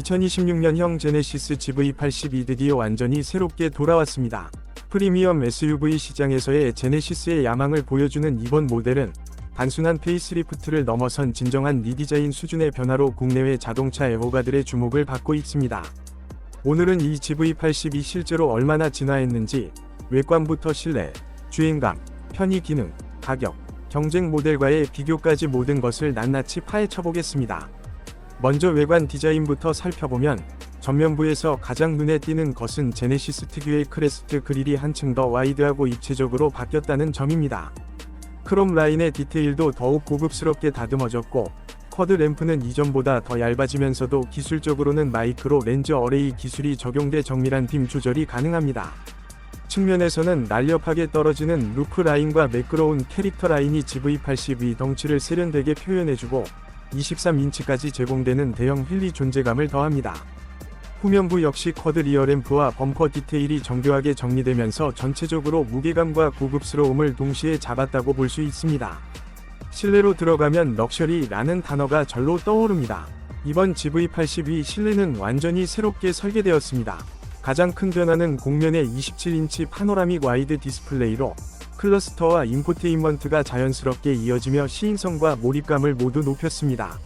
2026년형 제네시스 GV82 드디어 완전히 새롭게 돌아왔습니다. 프리미엄 SUV 시장에서의 제네시스의 야망을 보여주는 이번 모델은 단순한 페이스리프트를 넘어선 진정한 리디자인 수준의 변화로 국내외 자동차 애호가들의 주목을 받고 있습니다. 오늘은 이 GV82 실제로 얼마나 진화했는지 외관부터 실내, 주행감, 편의 기능, 가격, 경쟁 모델과의 비교까지 모든 것을 낱낱이 파헤쳐 보겠습니다. 먼저 외관 디자인부터 살펴보면 전면부에서 가장 눈에 띄는 것은 제네시스 특유의 크레스트 그릴이 한층 더 와이드하고 입체적으로 바뀌었다는 점입니다. 크롬 라인의 디테일도 더욱 고급스럽게 다듬어졌고 쿼드 램프는 이전보다 더 얇아지면서도 기술적으로는 마이크로 렌즈 어레이 기술이 적용돼 정밀한 빔 조절이 가능합니다. 측면에서는 날렵하게 떨어지는 루프 라인과 매끄러운 캐릭터 라인이 GV82 덩치를 세련되게 표현해주고 23인치까지 제공되는 대형 휠리 존재감을 더합니다. 후면부 역시 쿼드 리어 램프와 범퍼 디테일이 정교하게 정리되면서 전체적으로 무게감과 고급스러움을 동시에 잡았다고 볼 수 있습니다. 실내로 들어가면 럭셔리라는 단어가 절로 떠오릅니다. 이번 GV82 실내는 완전히 새롭게 설계되었습니다. 가장 큰 변화는 공면의 27인치 파노라믹 와이드 디스플레이로 클러스터와 인포테인먼트가 자연스럽게 이어지며 시인성과 몰입감을 모두 높였습니다.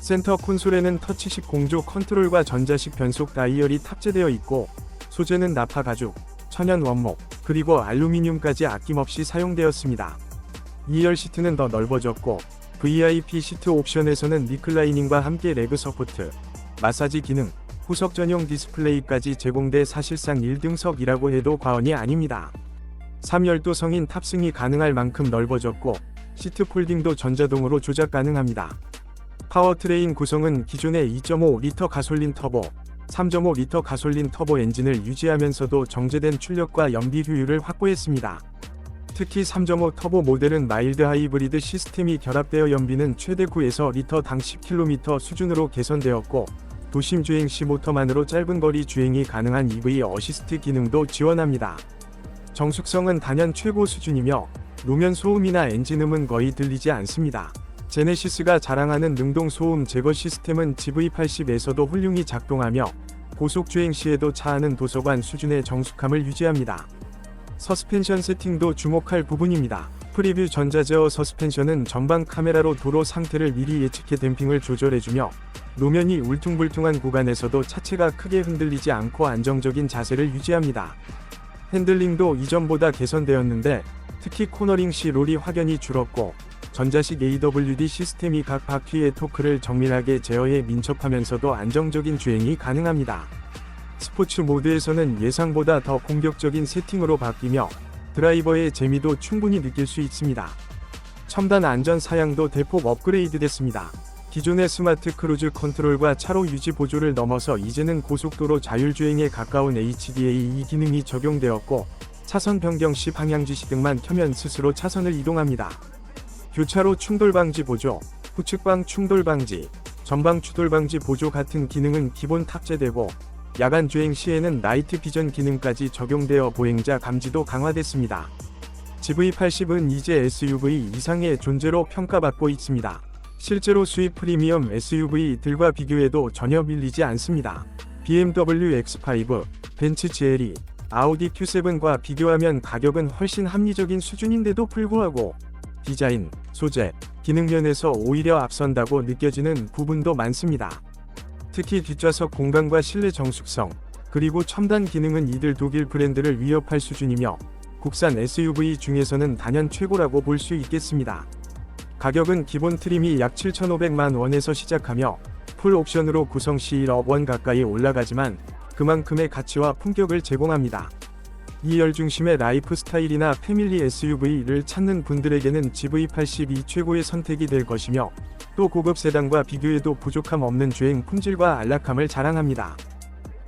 센터 콘솔에는 터치식 공조 컨트롤과 전자식 변속 다이얼이 탑재되어 있고 소재는 나파 가죽, 천연 원목, 그리고 알루미늄까지 아낌없이 사용되었습니다. 2열 시트는 더 넓어졌고 VIP 시트 옵션에서는 리클라이닝과 함께 레그 서포트, 마사지 기능, 후석 전용 디스플레이까지 제공돼 사실상 1등석이라고 해도 과언이 아닙니다. 3열도 성인 탑승이 가능할 만큼 넓어졌고 시트 폴딩도 전자동으로 조작 가능합니다. 파워트레인 구성은 기존의 2.5리터 가솔린 터보, 3.5리터 가솔린 터보 엔진을 유지하면서도 정제된 출력과 연비 효율을 확보했습니다. 특히 3.5 터보 모델은 마일드 하이브리드 시스템이 결합되어 연비는 최대 9에서 리터당 10km 수준으로 개선되었고 도심 주행 시 모터만으로 짧은 거리 주행이 가능한 EV 어시스트 기능도 지원합니다. 정숙성은 단연 최고 수준이며 노면 소음이나 엔진음은 거의 들리지 않습니다. 제네시스가 자랑하는 능동 소음 제거 시스템은 GV80에서도 훌륭히 작동하며 고속 주행 시에도 차 안은 도서관 수준의 정숙함을 유지합니다. 서스펜션 세팅도 주목할 부분입니다. 프리뷰 전자제어 서스펜션은 전방 카메라로 도로 상태를 미리 예측해 댐핑을 조절해주며 노면이 울퉁불퉁한 구간에서도 차체가 크게 흔들리지 않고 안정적인 자세를 유지합니다. 핸들링도 이전보다 개선되었는데 특히 코너링 시 롤이 확연히 줄었고 전자식 AWD 시스템이 각 바퀴의 토크를 정밀하게 제어해 민첩하면서도 안정적인 주행이 가능합니다. 스포츠 모드에서는 예상보다 더 공격적인 세팅으로 바뀌며 드라이버의 재미도 충분히 느낄 수 있습니다. 첨단 안전 사양도 대폭 업그레이드 됐습니다. 기존의 스마트 크루즈 컨트롤과 차로 유지 보조를 넘어서 이제는 고속도로 자율주행에 가까운 HDA2 기능이 적용되었고 차선 변경 시 방향 지시 등만 켜면 스스로 차선을 이동합니다. 교차로 충돌 방지 보조, 후측방 충돌 방지, 전방 추돌 방지 보조 같은 기능은 기본 탑재되고 야간 주행 시에는 나이트 비전 기능까지 적용되어 보행자 감지도 강화됐습니다. GV80은 이제 SUV 이상의 존재로 평가받고 있습니다. 실제로 수입 프리미엄 SUV들과 비교해도 전혀 밀리지 않습니다. BMW X5, 벤츠 GLE, 아우디 Q7과 비교하면 가격은 훨씬 합리적인 수준인데도 불구하고 디자인, 소재, 기능 면에서 오히려 앞선다고 느껴지는 부분도 많습니다. 특히 뒷좌석 공간과 실내 정숙성, 그리고 첨단 기능은 이들 독일 브랜드를 위협할 수준이며 국산 SUV 중에서는 단연 최고라고 볼 수 있겠습니다. 가격은 기본 트림이 약 7,500만 원에서 시작하며 풀 옵션으로 구성 시 1억 원 가까이 올라가지만 그만큼의 가치와 품격을 제공합니다. 2열 중심의 라이프 스타일이나 패밀리 SUV를 찾는 분들에게는 GV82 최고의 선택이 될 것이며 또 고급 세단과 비교해도 부족함 없는 주행 품질과 안락함을 자랑합니다.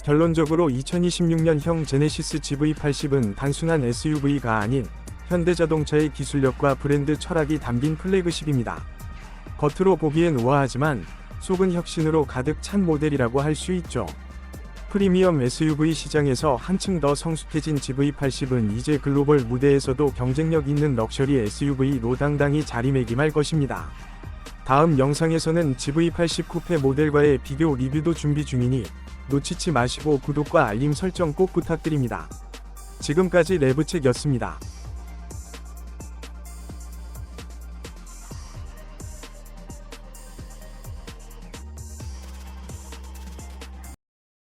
결론적으로 2026년형 제네시스 GV80은 단순한 SUV가 아닌 현대자동차의 기술력과 브랜드 철학이 담긴 플래그십입니다. 겉으로 보기엔 우아하지만 속은 혁신으로 가득 찬 모델이라고 할 수 있죠. 프리미엄 SUV 시장에서 한층 더 성숙해진 GV80은 이제 글로벌 무대에서도 경쟁력 있는 럭셔리 SUV로 당당히 자리매김할 것입니다. 다음 영상에서는 GV80 쿠페 모델과의 비교 리뷰도 준비 중이니 놓치지 마시고 구독과 알림 설정 꼭 부탁드립니다. 지금까지 레브책이었습니다.